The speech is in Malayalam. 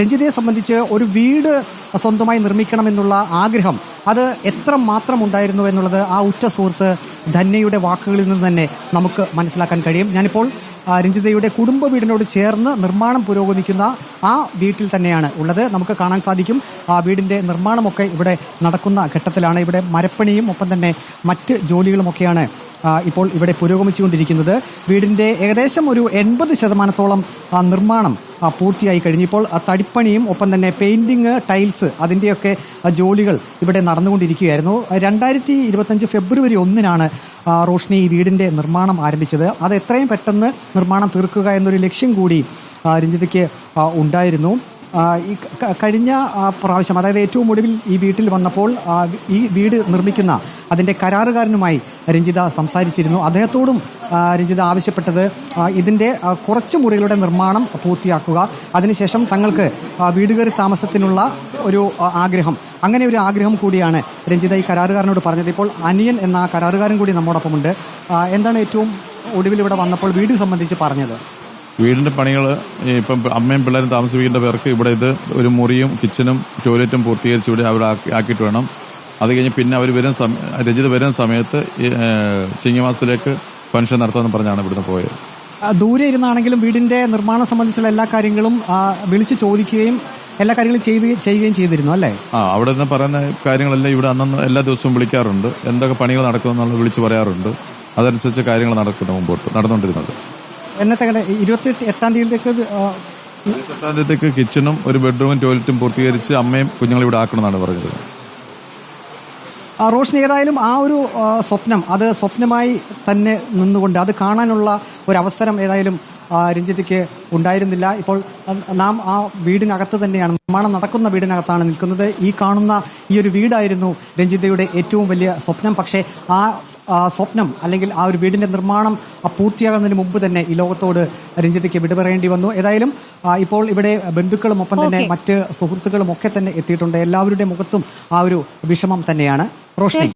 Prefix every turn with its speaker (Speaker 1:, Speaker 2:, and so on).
Speaker 1: രഞ്ജിതയെ സംബന്ധിച്ച് ഒരു വീട് സ്വന്തമായി നിർമ്മിക്കണമെന്നുള്ള ആഗ്രഹം അത് എത്ര മാത്രം ഉണ്ടായിരുന്നു എന്നുള്ളത് ആ ഉറ്റ സുഹൃത്ത് ധന്യയുടെ വാക്കുകളിൽ നിന്ന് തന്നെ നമുക്ക് മനസ്സിലാക്കാൻ കഴിയും. ഞാനിപ്പോൾ രഞ്ജിതയുടെ കുടുംബ വീടിനോട് ചേർന്ന് നിർമ്മാണം പുരോഗമിക്കുന്ന ആ വീട്ടിൽ തന്നെയാണ് ഉള്ളത്. നമുക്ക് കാണാൻ സാധിക്കും ആ വീടിന്റെ നിർമ്മാണമൊക്കെ ഇവിടെ നടക്കുന്ന ഘട്ടത്തിലാണ്. ഇവിടെ മരപ്പണിയും ഒപ്പം തന്നെ മറ്റ് ജോലികളുമൊക്കെയാണ് ഇപ്പോൾ ഇവിടെ പുരോഗമിച്ചുകൊണ്ടിരിക്കുന്നത്. വീടിന്റെ ഏകദേശം ഒരു എൺപത് ശതമാനത്തോളം നിർമ്മാണം പൂർത്തിയായി കഴിഞ്ഞു. ഇപ്പോൾ ആ, തടിപ്പണിയും ഒപ്പം തന്നെ പെയിന്റിങ് ടൈൽസ് അതിന്റെയൊക്കെ ജോലികൾ ഇവിടെ നടന്നുകൊണ്ടിരിക്കുകയായിരുന്നു. രണ്ടായിരത്തി ഇരുപത്തഞ്ച് ഫെബ്രുവരി ഒന്നിനാണ് റോഷ്നി ഈ വീടിന്റെ നിർമ്മാണം ആരംഭിച്ചത്. അത് എത്രയും പെട്ടെന്ന് നിർമ്മാണം തീർക്കുക എന്നൊരു ലക്ഷ്യം കൂടി രഞ്ജിതയ്ക്ക് ഉണ്ടായിരുന്നു. ഈ കഴിഞ്ഞ പ്രാവശ്യം അതായത് ഏറ്റവും ഒടുവിൽ ഈ വീട്ടിൽ വന്നപ്പോൾ ഈ വീട് നിർമ്മിക്കുന്ന അതിന്റെ കരാറുകാരനുമായി രഞ്ജിത സംസാരിച്ചിരുന്നു. അദ്ദേഹത്തോടും രഞ്ജിത ആവശ്യപ്പെട്ടത് ഇതിന്റെ കുറച്ച് മുറികളുടെ നിർമ്മാണം പൂർത്തിയാക്കുക. അതിനുശേഷം തങ്ങൾക്ക് വീട് കയറി താമസത്തിനുള്ള ഒരു ആഗ്രഹം. അങ്ങനെ ഒരു ആഗ്രഹം കൂടിയാണ് രഞ്ജിത ഈ കരാറുകാരനോട് പറഞ്ഞത്. ഇപ്പോൾ അനിയൻ എന്ന കരാറുകാരൻ കൂടി നമ്മോടൊപ്പമുണ്ട്. എന്താണ് ഏറ്റവും ഒടുവിൽ ഇവിടെ വന്നപ്പോൾ വീട് സംബന്ധിച്ച് പറഞ്ഞത്?
Speaker 2: വീടിന്റെ പണികൾ ഇപ്പം അമ്മയും പിള്ളേരും താമസിപ്പിക്കേണ്ട പേർക്ക് ഇവിടെ ഇത് ഒരു മുറിയും കിച്ചനും ടോയ്ലറ്റും പൂർത്തീകരിച്ച് ഇവിടെ അവിടെ ആക്കിയിട്ട് വേണം. അത് കഴിഞ്ഞ് പിന്നെ അവർ വരുന്ന രജിത് രഞ്ജിത് വരുന്ന സമയത്ത് ചിങ്ങമാസത്തിലേക്ക് ഫംഗ്ഷൻ നടത്താമെന്ന് പറഞ്ഞാണ് ഇവിടുന്ന് പോയത്.
Speaker 1: ദൂരെ ഇരുന്നാണെങ്കിലും വീടിന്റെ നിർമ്മാണം സംബന്ധിച്ചുള്ള എല്ലാ കാര്യങ്ങളും വിളിച്ചു ചോദിക്കുകയും എല്ലാ കാര്യങ്ങളും ചെയ്ത് ചെയ്യുകയും ചെയ്തിരുന്നു അല്ലേ?
Speaker 2: ആ അവിടെ നിന്ന് പറയുന്ന കാര്യങ്ങളെല്ലാം ഇവിടെ അന്നും എല്ലാ ദിവസവും വിളിക്കാറുണ്ട്. എന്തൊക്കെ പണികൾ നടക്കുമെന്നുള്ളത് വിളിച്ച് പറയാറുണ്ട്. അതനുസരിച്ച് കാര്യങ്ങൾ നടക്കുന്നു മുമ്പോട്ട് നടന്നുകൊണ്ടിരുന്നത്.
Speaker 1: ഇരുപത്തി എട്ടാം തീയതിയിലേക്ക് ആ,
Speaker 2: എട്ടാം തീയതിക്ക് കിച്ചണും ഒരു ബെഡ്റൂമും ടോയ്ലറ്റും പൂർത്തീകരിച്ച് അമ്മയും കുഞ്ഞുങ്ങളെ ഇവിടെ ആക്കണമെന്നാണ് പറഞ്ഞത്.
Speaker 1: റോഷ്നി ഏതായാലും ആ ഒരു സ്വപ്നം അത് സ്വപ്നമായി തന്നെ നിന്നുകൊണ്ട് അത് കാണാനുള്ള ഒരു അവസരം ഏതായാലും ആ, രഞ്ജിതയ്ക്ക് ഉണ്ടായിരുന്നില്ല. ഇപ്പോൾ നാം ആ വീടിനകത്ത് തന്നെയാണ് നിർമ്മാണം നടക്കുന്ന വീടിനകത്താണ് നിൽക്കുന്നത്. ഈ കാണുന്ന ഈ ഒരു വീടായിരുന്നു രഞ്ജിതയുടെ ഏറ്റവും വലിയ സ്വപ്നം. പക്ഷേ ആ സ്വപ്നം അല്ലെങ്കിൽ ആ ഒരു വീടിന്റെ നിർമ്മാണം പൂർത്തിയാകുന്നതിന് മുമ്പ് തന്നെ ഈ ലോകത്തോട് രഞ്ജിതയ്ക്ക് വിട പറയേണ്ടി വന്നു. ഏതായാലും ഇപ്പോൾ ഇവിടെ ബന്ധുക്കളും ഒപ്പം തന്നെ മറ്റ് സുഹൃത്തുക്കളും ഒക്കെ തന്നെ എത്തിയിട്ടുണ്ട്. എല്ലാവരുടെ മുഖത്തും ആ ഒരു വിഷമം തന്നെയാണ്. റോഷ്നി.